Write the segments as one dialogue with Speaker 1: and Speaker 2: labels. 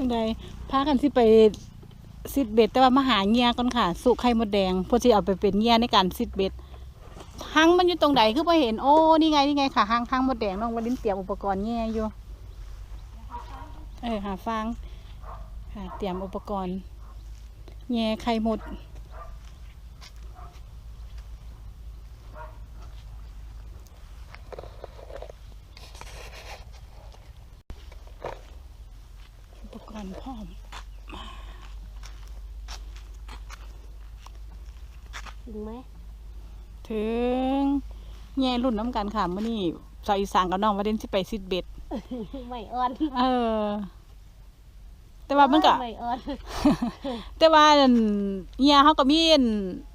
Speaker 1: จังใดพากันสิไปซิดเบ็ดแต่ว่ามาหาเงียก่อนค่ะ สุไข่มดแดงเพื่อสิเอาไปเป็นเงียในการซิดเบ็ดหังมันอยู่ตรงใดคือพอเห็นโอ้นี่ไงนี่ไงค่ะหังหังมดแดงน้องวันนี้เตรียมอุปกรณ์เงียอยู่เออหาฟางค่ะเตรียมอุปกรณ์แง่ไข่มด อุปกรณ์ พร้อม
Speaker 2: ถึงไหม
Speaker 1: ถึงแง่รุ่นน้ำกันค่ะมื่อนี้สาวอีสานกับน้องมาเล่นที่ไปซิดเบ็ด
Speaker 2: ไม่อ่อน
Speaker 1: เออ แต่ว่ามันก็
Speaker 2: ไม่อ่อน
Speaker 1: แต่ว่าอันเฮียเขาก็มีอัน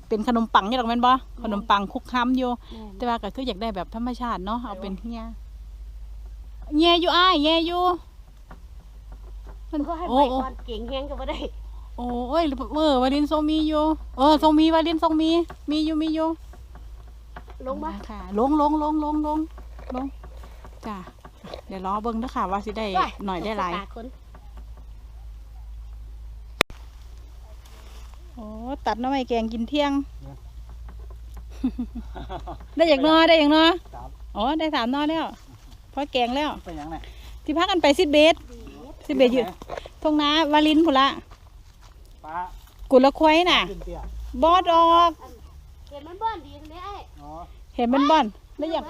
Speaker 1: เป็นขนมปังอยู่หรอกแม่นบ่ขนมปังคลุกค้ำอยู่ แต่ว่าก็คืออยากได้แบบธรรมชาติเนาะเอาเป็นเฮียเฮียอยู่อ้ายเฮียอยู่
Speaker 2: มันก็ให้
Speaker 1: โอ้
Speaker 2: ไม่
Speaker 1: โอ้
Speaker 2: อ่อนเก่งแฮงก็บ่ได้
Speaker 1: โอ้ยเออวาลินทรงมีอยู่เออทรงมีวาลินทรงมี มีอยู่มีอยู่
Speaker 2: ลงมา
Speaker 1: ค่ะ ลงลงลงลงลงลงจ้ะเดี๋ยวรอเบิ่งเด้อค่ะ ว่าสิได้หน่อยได้หลาย
Speaker 2: ตคน
Speaker 1: โอ้ตัดหน้ำไม้แกงกินเที่ยง ได้อย่างน้อยได้อย่างน้อย
Speaker 3: สาม
Speaker 1: อ๋อได้สามน้อยแล้วเพราะแกงแล้ว
Speaker 3: ไปยังไง
Speaker 1: ที่พักกันไปซิดเบส ซิดเบสอยู่ทงนาวาลินพุนละ
Speaker 3: ป้า
Speaker 1: กุละควายน่ะ
Speaker 3: ขึ้นเตี้ย
Speaker 1: บอดออก
Speaker 2: เห็นมันบ้านดีใช่ไหมไอ้
Speaker 3: อ๋อ
Speaker 1: เห็นมันบ่อน ได้อยาก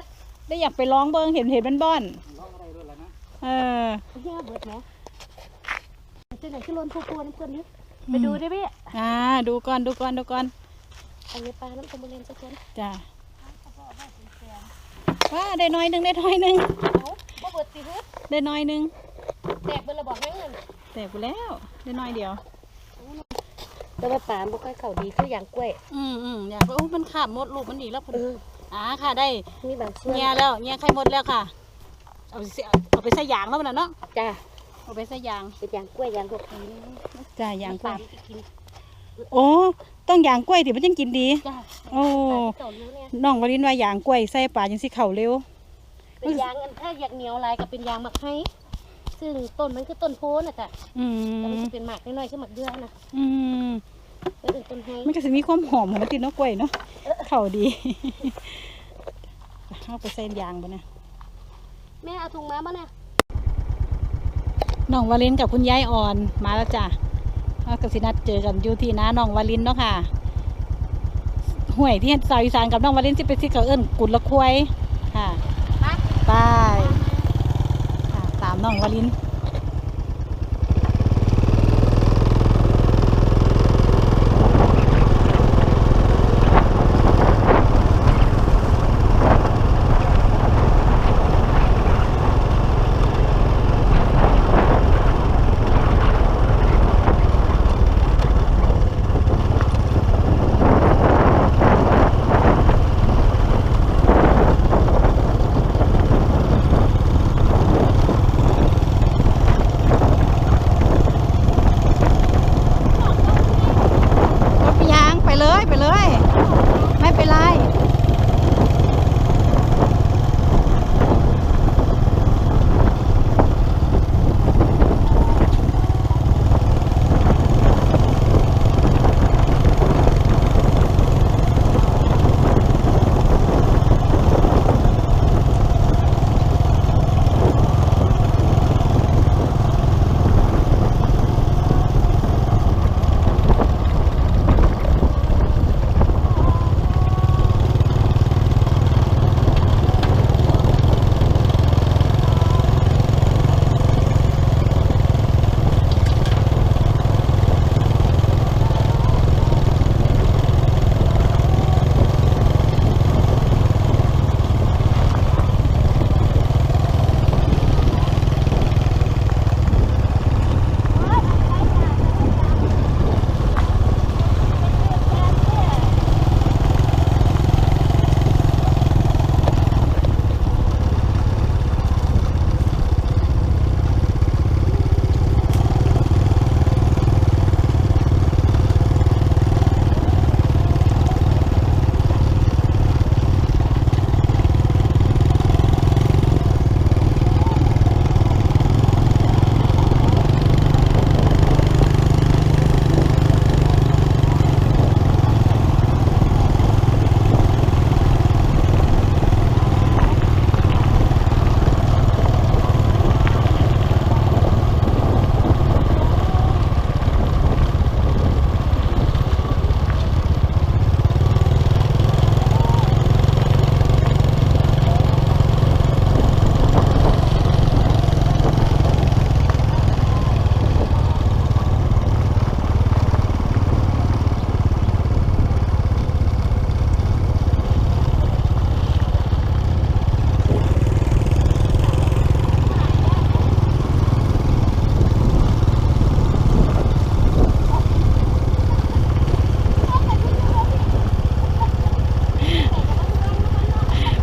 Speaker 1: ได้อยากไปร้องเบิ่งเห็นเห็นมันบ่อน
Speaker 3: ร้องอะไรด้วยแล้วนะ
Speaker 1: เออ
Speaker 2: เฮียเบิดไหมจะไหนขึ้นล้นพูพูน้ำเพื่อนนี่ไปดูได้ไหม
Speaker 1: อ่า ดูก่อนดูก่อนดูก่อน
Speaker 2: อันนี้ปลาน้ำตะมุเรนสักคน
Speaker 1: จ้ะว่าได้น้อยหนึงได้น้อยหนึง
Speaker 2: เอาบ่เบิดตีฮึด
Speaker 1: ได้น้อยหนึง
Speaker 2: แตกเบิดระบอกแม่งเงิน
Speaker 1: แต่กูแล้วได้น้อยเดียว
Speaker 2: แต่ว่าปลาบ่ค่อยเข้าดีคืออย่างกล้วย
Speaker 1: อืมอืมอยากว่าโอ้มันขาดหมดลูกมันดีแล้วพุ่น
Speaker 2: เออ
Speaker 1: อ่าค่ะได้
Speaker 2: มีบางส่วน
Speaker 1: เงียแล้วเงียไข่หมดแล้วค่ะ เอาไปใส่เอาไปใส่ยางแล้วมันน่ะเนาะ
Speaker 2: จ้า
Speaker 1: เอาไปใส่ยาง
Speaker 2: เป็นอย่างกล้วยอย่างกบผีนี่
Speaker 1: จ้ายางก
Speaker 2: ป
Speaker 1: ล้
Speaker 2: ลา
Speaker 1: วย
Speaker 2: ไม่กิน
Speaker 1: โอ้ต้องยางกล้วยที่มันยังกินดี
Speaker 2: จ้า
Speaker 1: โอ้
Speaker 2: เต่าเลี้ยวเนี่ย
Speaker 1: น้องวรินว่ายางกล้วยใส่ปลาจังสิเข่าเร็ว
Speaker 2: เป็นยางอันถ้าอยากเหนียวลายก็เป็นยางหมักให้ ซึ่งต้นมันคือต้นโพนนะจ้ะ
Speaker 1: อื
Speaker 2: แต่มัน
Speaker 1: ม
Speaker 2: จะเป็นหมากน้อยๆคือหมากเดือนะ
Speaker 1: อืม
Speaker 2: เป็นต้นไม้
Speaker 1: มันก็จะมีความหอมของมันติดเนาะกล้วยเนาะเข่าดี เอาไปใส่ยางบ่นะ
Speaker 2: แม่เอาถุงมาบ้าเนี่ย
Speaker 1: น้องวาลินกับคุณยายอ่อนมาแล้วจ้ะเอากับสินัดเจอกันอยู่ที่น้าน้องวาลินเนาะค่ะห่วยที่สาวอีสานกับน้องวาลินสิไปสิเขาเอิ้นกุดละควายค่ะ
Speaker 2: ไป
Speaker 1: ไป ค่ะ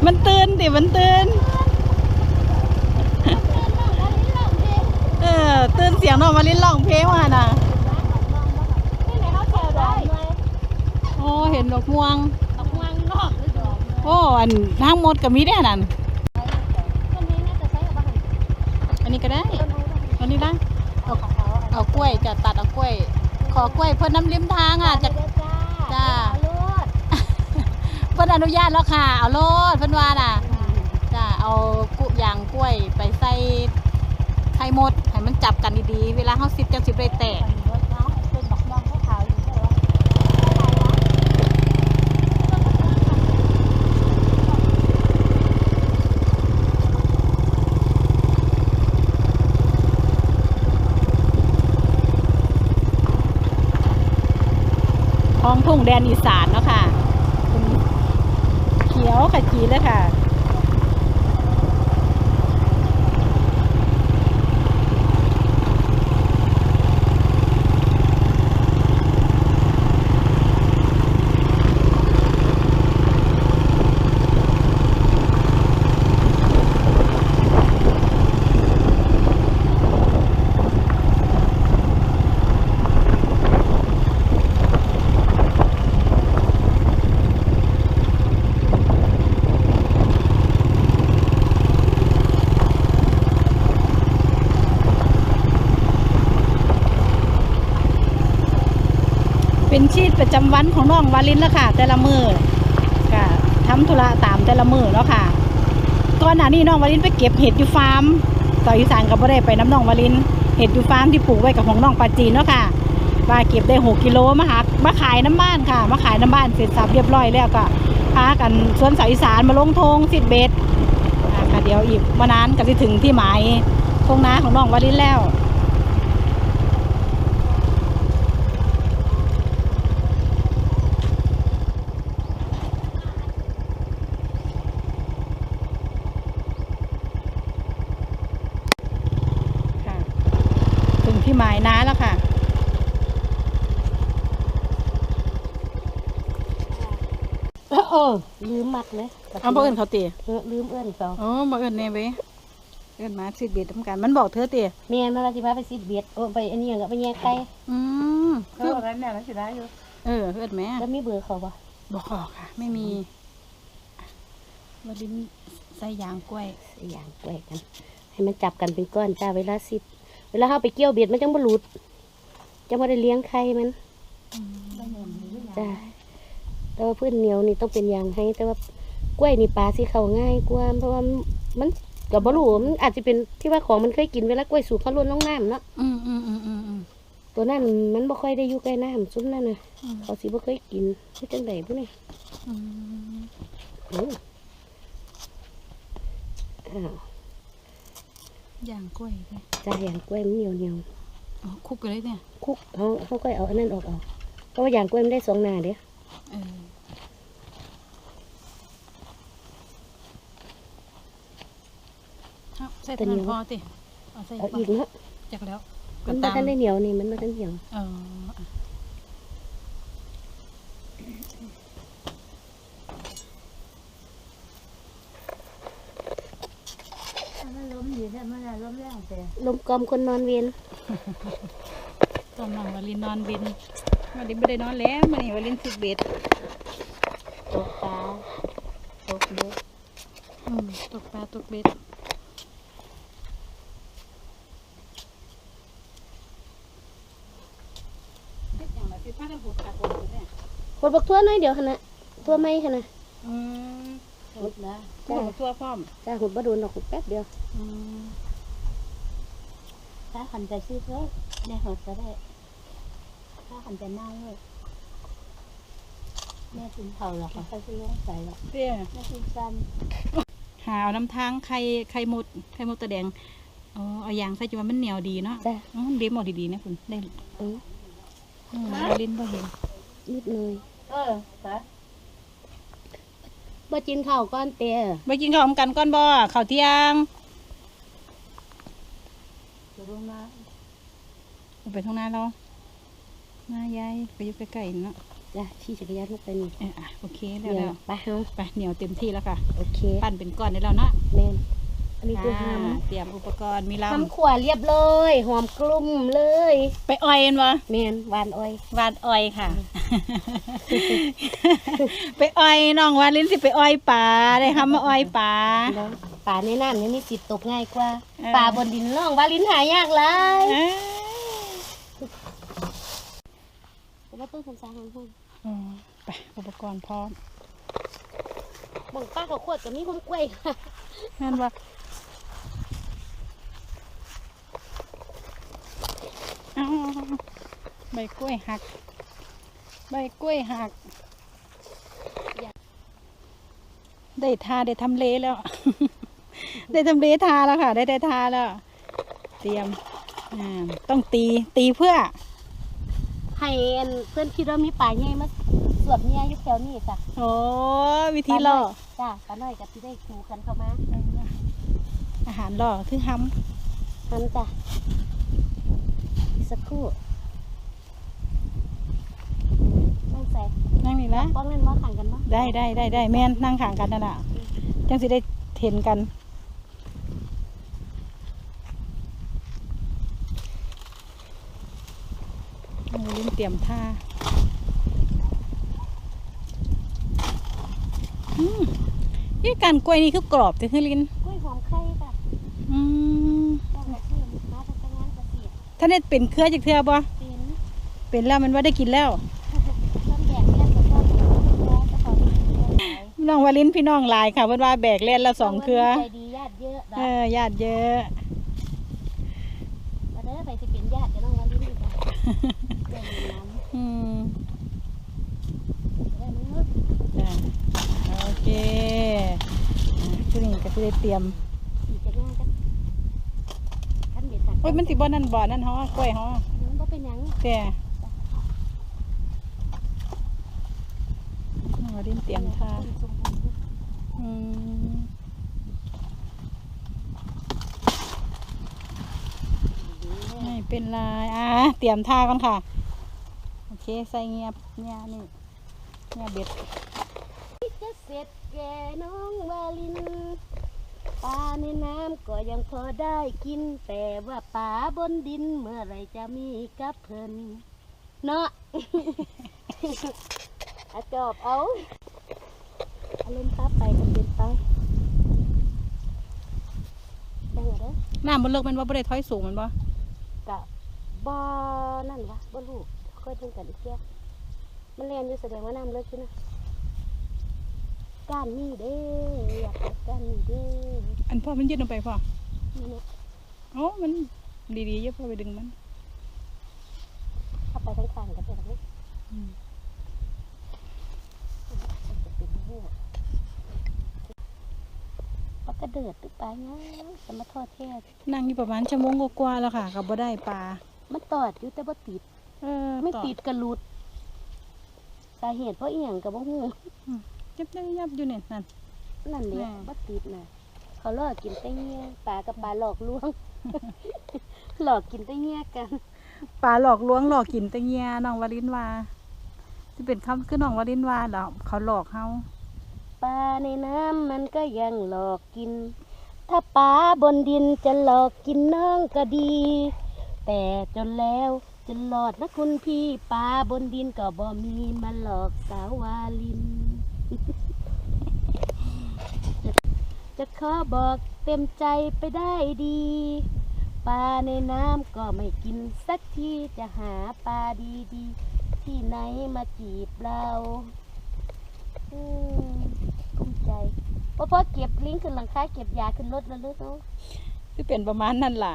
Speaker 1: มน้องวาลินมันตื่นติมันตื่นเออตื่นเสียงน้องมาลิ้นร้องเพลงมาน่ะ
Speaker 2: นี่ไหนเขาแถวได้ไหม
Speaker 1: โอ้เห็นดอกม่วง
Speaker 2: ตะวางนอกหรือดอก
Speaker 1: โอ้อันทั้งหมดก็มีได้นั่น
Speaker 2: ต้นนี้น่าจะใช้กับบ้าน
Speaker 1: อันนี้ก็ได้
Speaker 2: ต้นนู้น
Speaker 1: อันนี้ได้
Speaker 2: เอาของเขา
Speaker 1: เอากล้วยจะตัดเอากล้วย ขอกล้วยเพิ่นน้ำริมทางอะจะ
Speaker 2: จ้า
Speaker 1: จ้า
Speaker 2: เลือด
Speaker 1: เพิ่นอนุญาตแล้วค่ะ เอาโลดเพิ่นว่าน่ะจ้าเอากุยางกล้วยไปใส่ไข่มดให้มันจับกันดีๆ เวลาเฮาสิบจังสิบได้แตก
Speaker 2: รถเนาะเป็นดอกมองขาวๆอยู่ใช่ไหม
Speaker 1: ท้องทุ่งแดนอีสานเนาะค่ะเป็น กขียวขจีเลยค่ะ เป็นชีพประจำวันของน้องวาลินแล้วค่ะ แต่ละมือก็ทำธุระตามแต่ละมือเนาะค่ะก่อนหน้านี้น้องวาลินไปเก็บเห็ดอยู่ฟาร์มต่ออีสานก็บ่ได้ไปน้ำน้องวาลินเห็ดอยู่ฟาร์มที่ปลูกไว้กับของน้องปลาจีนเนาะค่ะว่าเก็บได้หกกิโลมาหักมาขายน้ำบ้านค่ะ มาขายน้ำบ้านเสร็จสับเรียบร้อยแล้วก็พากันสวนสาวอีสานมาลงทงสิดเบ็ดอ่าค่ะเดี๋ยวอีกมานานก็จะถึงที่หมายทงนาของน้องวาลินแล้ว ค่ะ ถึง ที่หมายน้าแล้วค่ะ
Speaker 2: เออเออลืมมัดเลย
Speaker 1: เอาบ่เอินเขาตี
Speaker 2: เออลืมเอื้อนเขา
Speaker 1: อ๋อบ่เอินแน่เว้ยเอินมาสิเบ็ดทำการมันบอกเธอตี
Speaker 2: เมียนมาว่าสิพาไปซิดเบียดโอ้ไปอันนี้ก็ไปแย่ไก่
Speaker 1: อืม
Speaker 3: เอ
Speaker 1: คือ
Speaker 3: อนั้นเนี่ยนั้นสิได้อยู่
Speaker 1: เออเอินแม่
Speaker 2: แล้วมีเบอร์เขาปะ
Speaker 1: บอกออกค่ะ ไม่มีวันนี้ใส่ยางกล้วย
Speaker 2: อย่างแกวกกัน ให้มันจับกันเป็นก้อนจ้าเวลาซิด เวลาเขาไปเกี่ยวเบียดมันจังบ่หลุดจะไม่ได้เลี้ยงไข่มันจ้าแต่ว่าพื้นเหนียวนี่ต้องเป็นยางให้แต่ว่ากล้วยนี่ปลาสิเขาง่ายกว่าเพราะว่ามันกับบรูมันอาจจะเป็นที่ว่าของมันเคยกินเวลากล้วยสูบเขาล้นลงน้ำเนาะ
Speaker 1: อืมอืมอืมอืมอืม
Speaker 2: ตัวนั้นมันบ่ค่อยได้อยู่ใกล้น้ำซุ่มนั่นน่ะ
Speaker 1: อืม
Speaker 2: เขาสิบ่เคยกินที่จังไดบุนี่
Speaker 1: อืม
Speaker 2: โอ้อ้าว ยา
Speaker 1: งกล้วยเลย
Speaker 2: จ้าอย่างกล้วยมันเหนียวเหนียว
Speaker 1: อ๋อคุกกันเลยเนี่ย
Speaker 2: ๆคุกเขาเขาก็เอาอันนั้นออกเอาเพราะว่าอย่างกล้วยมันได้สองหน้าเด้
Speaker 1: เออเอาใส่ตัวนั้นพอติเอาใส่
Speaker 2: เอาอีกเนาะ
Speaker 1: จากแล้ว
Speaker 2: มันบ่ทันได้เหนียวนี่มันบ่ทันเหนียว
Speaker 1: เอออะมันล้มอยู่ ใช่ไหมล่ะล้มแรงแต่
Speaker 2: ลมกลอมคนนอนเวียน
Speaker 1: ตอนน้องวาลินนอนบินวาลินไม่ได้นอนแล้วมันนี่วาลินสิบเบ็ด
Speaker 2: ตกปลาตกเบ็ด
Speaker 1: อืมตกปลาตกเบ็ดเฮ็ดหยังล่ะสิพากันหุบขาดหุบเนี่ย
Speaker 2: หดบักทั่วหน้อยเดียวหั่นน่ะทั่วไม่หั่นน่ะ
Speaker 1: อืม
Speaker 2: หดนะ
Speaker 1: จ้า
Speaker 2: จ้า
Speaker 1: ตัวพร้อม
Speaker 2: จ้าหดบ่โดนดอกหดแป๊บเดียว
Speaker 1: อืม
Speaker 2: ถ้าหันใจซื้อเพิ่มได้หดก็ได้ ถ้าหันใจเน่าเลยแม่กินเผาหรอกเขาซื้อลงใส่หรอก
Speaker 1: เตี้ย
Speaker 2: แม่กินซ้
Speaker 1: หาเอาน้ำทางไข่ไข่มดไข่มดตะแดงอ๋อเอายางใส่จนว่ามันเหนียวดีเนาะำ
Speaker 2: จ้า
Speaker 1: อ๋อเด็มออกดีๆนะคุณได้
Speaker 2: เออ
Speaker 1: อืมวาลินบ่เห็น
Speaker 2: นิดหน่อย
Speaker 3: เออสา
Speaker 2: บ่กินข้าวก้อนเตี้ย
Speaker 1: ไปกินข้าวกันก่อนบ่ข้าวเที่ยง
Speaker 3: จะลงน้
Speaker 1: ไปทางหน้าเราหน้ายายไปอยู่ใกล้ๆเนาะำ
Speaker 2: จ้ะขี่จักรยานลงไปนี่
Speaker 1: เอออะโอเค
Speaker 2: เดี๋
Speaker 1: แล้
Speaker 2: ยวว
Speaker 1: แล้ว
Speaker 2: ไปเฮา
Speaker 1: ไปเหนียวเต็มที่แล้วค่ะ
Speaker 2: โอเค
Speaker 1: ปั้นเป็นก้อนได้แล้วเนาะ
Speaker 2: แม่น อันนี้คือห
Speaker 1: อ่าเตรียมอุปกรณ์มีำลำ
Speaker 2: ทำขวาเรียบร้อยหอมกลุ่มเลย
Speaker 1: ไปอ้อยเห็นบ่
Speaker 2: แม่นหวานอ้อยวา
Speaker 1: ดอ้อยค่ะ ไปอ้อยน้องวาลินสิไปอ้อยป่าได้คำมาอ้อยป่า
Speaker 2: เนาะป่าในน้ำนี่มีสิทธิ์ตกง่ายกว่า
Speaker 1: เออ
Speaker 2: ป่าบนดินน้องวาลินหายากหลาย
Speaker 1: เอ้ย
Speaker 2: แล้วต้นสำสางของห้อง
Speaker 1: อืมไปอุปกรณ์พร้อม
Speaker 2: บ่งป้าเขาขวดกับมีคนกล้วยค่ะ
Speaker 1: นั่นว่าเอา ใบกล้วยหัก ใบกล้วยหัก ได้ทาได้ทำเลแล้ว ได้ทำเลทาแล้วค่ะ ได้ได้ทาแล้ว เตรียมอ่าต้องตีตีเพื่อ
Speaker 2: ให้อันเพื่อนคิดว่ามีป่าใหญ่มาสวบเนี่ยอยู่แถวนี้จ้ะ
Speaker 1: โอ้วิธีล่อ
Speaker 2: จ้าป้าน้อยกับที่ได้คูกันเข้ามา
Speaker 1: อาหารล่อคือห้
Speaker 2: หันจ้ะอีก สักครู่นั่งใส่ำ
Speaker 1: นั่งนี่ละ
Speaker 2: ป้องเล่นมาขังกันมั้
Speaker 1: ได้ได้ได้ได้แม่นนั่งข้างกันนั่นน่ะจังสิได้เห็นกันโอ้ลิ้นเตรียมท่าอืมนี่การกล้วยนี่คือกรอบแต่คือลิ้น
Speaker 2: กล้วยหอมไข่จ้ะ
Speaker 1: อืม
Speaker 2: จ้างมาเชื่อมมาทำงานเกษตร
Speaker 1: ท่านได้เป็นเครือจากเทือบ่
Speaker 2: เป็น
Speaker 1: เป็นแล้วมันว่าได้กินแล้ว
Speaker 2: ต้นแดงแค่กับต้นแล้วจะขอขาย
Speaker 1: น้องวาลินพี่น้องหลายค่ะเพิ่นว่าแบกเล่นละสองเครือ
Speaker 2: ใจดีญาติเยอะ
Speaker 1: เอ
Speaker 2: นะ
Speaker 1: อญาติเยอะ
Speaker 2: มาเด้อไปสิเป็นญาติจะต้องมาลิ้นดีกว่าเรื่องน้ำ
Speaker 1: อืม
Speaker 2: เรื่องนี้
Speaker 1: จ้ะโอเคอะชุดนี้ก็จะได้เตรียม
Speaker 2: สีจะง่ายกันขั้นเด็ดขาด
Speaker 1: โอ้ยมันสิบ่นั่นบ่นั่นฮอกล้วยฮอ
Speaker 2: มันก็เป็นหยัง
Speaker 1: แต่น้องวาลินเตรียมท่าอืมไม่เป็นไรอะเตรียมท่าก่อนค่ะ โอเค ใส่เงียบเนี่ยนี่เงียบเบ็ด
Speaker 2: จะเสร็จแก่น้องวาลิน ปลาในน้ำก็ยังพอได้กิน แต่ว่าปลาบนดินเมื่อไหรจะมีกับเพิ่นเนาะ อาจอบเอาเอาเล่นตับไปกับเป็นไปได้เหรอเด้อ
Speaker 1: น้ำบนเลิกมันว่าบ่ได้ถอยสูงมันบ่
Speaker 2: กะบ่นั่นวะบ่ลูกค่อยเพิ่งกันอีกเที่ยมันเรียนอยู่แสดงว่าน้ำเลิกขึ้นนะ ก้านนี่เด้อยากได้ก้านนี่เด้
Speaker 1: อันพ่อมันยืดลงไปพ่อ
Speaker 2: นี่เนี่ย
Speaker 1: โอ้มันดีๆเยอะพ่อไปดึงมัน
Speaker 2: เข้าไปข้างๆกันไปตรงนี้
Speaker 1: อืม
Speaker 2: จะเป็นหัวปลากระเดิดหรือปลาเงี้ยจะมาทอดแท้
Speaker 1: นั่งอยู่ประมาณชั่วโมงกว่าๆแล้วค่ะก็บ่ได้ปลา
Speaker 2: มันตอดอยู่แต่บ่ติด
Speaker 1: เออ
Speaker 2: ไม่
Speaker 1: ต่อ
Speaker 2: ติดกระหลุดสาเหตุเพราะอีหยังกับบ่ฮู้
Speaker 1: ยับยับยับอยู่เนี่ยนั่น
Speaker 2: นั่นแหละ
Speaker 1: แม่
Speaker 2: บ่ติดน่ะเขาหลอกกินแต่เงี้ยปลากับปลาหลอกลวง หลอกกินแต่เงี้ยกัน
Speaker 1: ปลาหลอกลวงหลอกกินแตะเงียน้องวาลินว่าสิเป็นคำคือน้องวาลินว่าแล้วเขาหลอกเฮา
Speaker 2: ปลาในน้ำมันก็ยังหลอกกิน ถ้าปลาบนดินจะหลอกกินน้องก็ดี แต่จนแล้วจนหลอดนะคุณพี่ปลาบนดินก็บ่มีมาหลอกสาววาลิน จะจะขอบอกเต็มใจไปได้ดี ปลาในน้ำก็ไม่กินสักทีจะหาปลาดีๆ ที่ไหนมาจีบเราอืมกุ้มใจเพราะพอเก็บลิงก์ขึ้นหลังคาเก็บยาขึ้นรถแล้วลูกเนาะ
Speaker 1: คือเป็นประมาณนั่นล่ะ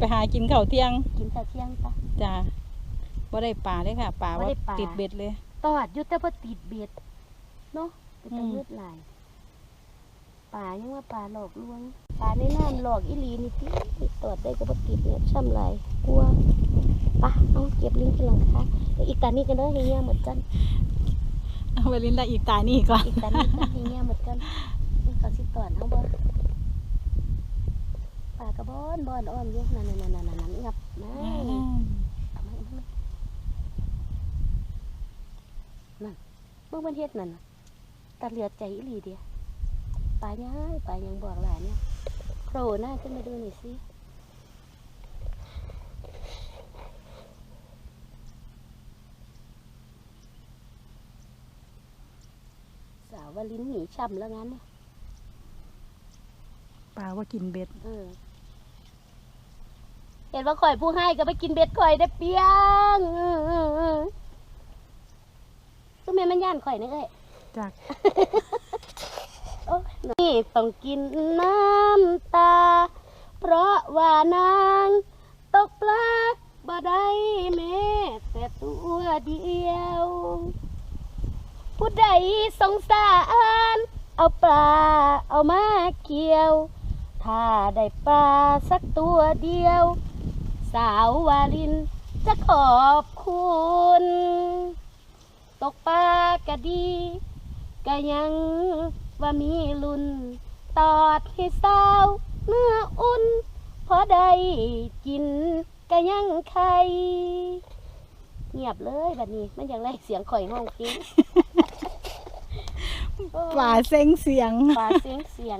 Speaker 1: ไปหากินข้าวเที่ยง
Speaker 2: กินข้าวเที่ยงปะ
Speaker 1: จ้าบ่ได้ปลาเลยค่ะปลา
Speaker 2: บ่
Speaker 1: ว่า
Speaker 2: ได้ปลา
Speaker 1: ติดเบ็ดเลย
Speaker 2: ตอดอยู่แต่พอติดเบ็ด เนาะเป็น
Speaker 1: อื
Speaker 2: ตะ
Speaker 1: ม
Speaker 2: เลือดไหลายปลายังว่าปลาหลอกลวงปลาในน้ำหลอกอีหลีนี่ที่ตอดได้ก็บ่ติดเนี่ยช่ำไหลายกลัวปะเอาเก็บลิงก์ขึ้นหลังคาเดี๋ยวอีกตานี้กันเด้อเฮียเหมือนกัน
Speaker 1: เอาวาลินละอีกตายนี่ก่อน
Speaker 2: อีกตานี้กันเฮียเหมือนกันนี่เขาสิตอดเอาบ่ปลากระบอนบอนอ้อมอยู่นั่นนั่นนั่นนั่นนั่นงับนะเอามาเอามาเมื่อวันเฮ็ดนั่นน่ะ ตาเหลือใจอีหลีเดียปลาย่างปลายังบอกหลานเนี่ยโผล่หน้าขึ้นมาดูหน่อยสิสาววาลินหนีช่ำแล้วงั้นเนี่ย
Speaker 1: ปลาว่ากินเบ็ด
Speaker 2: เออ เห็นว่าข่อยผู้ให้ก็ไปกินเบ็ดข่อยได้เปียงเออเออเออก็แม่มันย่านข่อยนี่เอ้ย
Speaker 1: จาก
Speaker 2: นี่ต้องกินน้ำตา เพราะว่านางตกปลาบ่ได้แม้แต่ตัวเดียว ผู้ใดสงสาร เอาปลาเอามาเกี่ยว ถ้าได้ปลาสักตัวเดียว สาววาลินจะขอบคุณ ตกปลากะดี กะยังว่ามีลุนตอดให้สาวเนื้ออุ่นพอได้กินกะยังไข่เงียบเลยแบบนี้มันยังไรเสียงข่อยห้องจริง
Speaker 1: ปลาเซ็งเสียง
Speaker 2: ปลาเสียงเสียง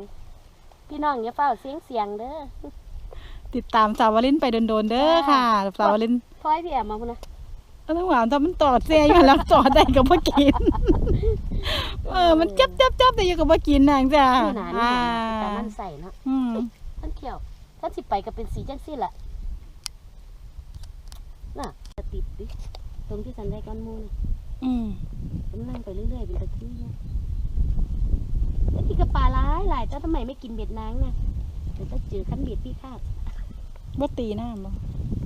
Speaker 2: พี่น้องอย่าเฝ้าเสียงเสียงเด้อ
Speaker 1: ติดตามสาววลินไปโดนๆเด้อค่ะสาววลิน
Speaker 2: พลอยพี่แอมมาพุ่นนะ
Speaker 1: ก็ต้องหวานแต่มันตอดเสียอยู่แล้วตอดได้ก็บ่กิน เออ มันจับจับจับแต่อยู่ก็บ่กินนางจ้า
Speaker 2: นี่หนานี่
Speaker 1: อ่า
Speaker 2: หนาแต่มันใส่เนาะ
Speaker 1: อืม
Speaker 2: ท่านเขียวท่านสิไปก็เป็นสีจังซี่แหละน่ะจะติดดิตรงที่สันได้ก้อนหมูน่ะ
Speaker 1: อืม
Speaker 2: มันนั่งไปเรื่อยๆเป็นตะกี้เนี่ยแต่ที่กระปลาร้ายหลายเจ้าทำไมไม่กินเบ็ดนางน่ะเดี๋ยวจะเจอขั้นเบ็ดพี่คาด
Speaker 1: บ่ตีหน้าบ่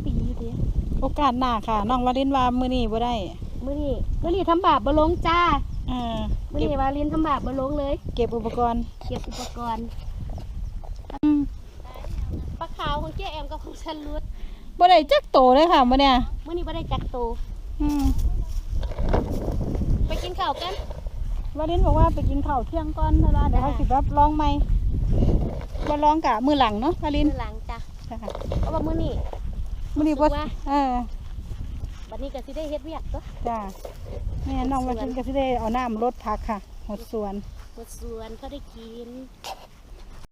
Speaker 2: ปีเดียว
Speaker 1: โอกาสหน้าค่ะ น้องวลินว่ามื้อนี้บ่ได้
Speaker 2: มื่อนี้มื่อนี้ทำบาปบลงจ้า
Speaker 1: เออ
Speaker 2: มื่อ
Speaker 1: เก็บ
Speaker 2: นี้วาลินทำบาปบลงเลย
Speaker 1: เก็บอุปกรณ์
Speaker 2: เก็บอุปกรณ์
Speaker 1: อืม
Speaker 2: ปลาขาวของเจ๊แอมกับของฉันรุด
Speaker 1: บ่ได้จักโตเลยค่ะมื้อเนี้ย
Speaker 2: มื่อนี้ไม่ได้จักโตว
Speaker 1: อืม
Speaker 2: ไปกินข้าวกัน
Speaker 1: วลินบอกว่าไปกินข้าวเที่ยงก่อนแล้วเดี๋ยวเขาสิรับลองใหม่บ่ลองกะมื้อหลังเนาะวลิน
Speaker 2: มื้อหลังจ้ะ
Speaker 1: ค่ะ
Speaker 2: เพราะว่ามื่อนี้
Speaker 1: มื้อนี้บ่
Speaker 2: รู้สึกว่า
Speaker 1: เออ
Speaker 2: บัดนี้ก็สิได้เฮ็ดเวียกตัว
Speaker 1: จ้าแม่น้องวลินก็สิได้เอาน้ำรดผักค่ะหดสวน
Speaker 2: หมดสวนก็ได้กิน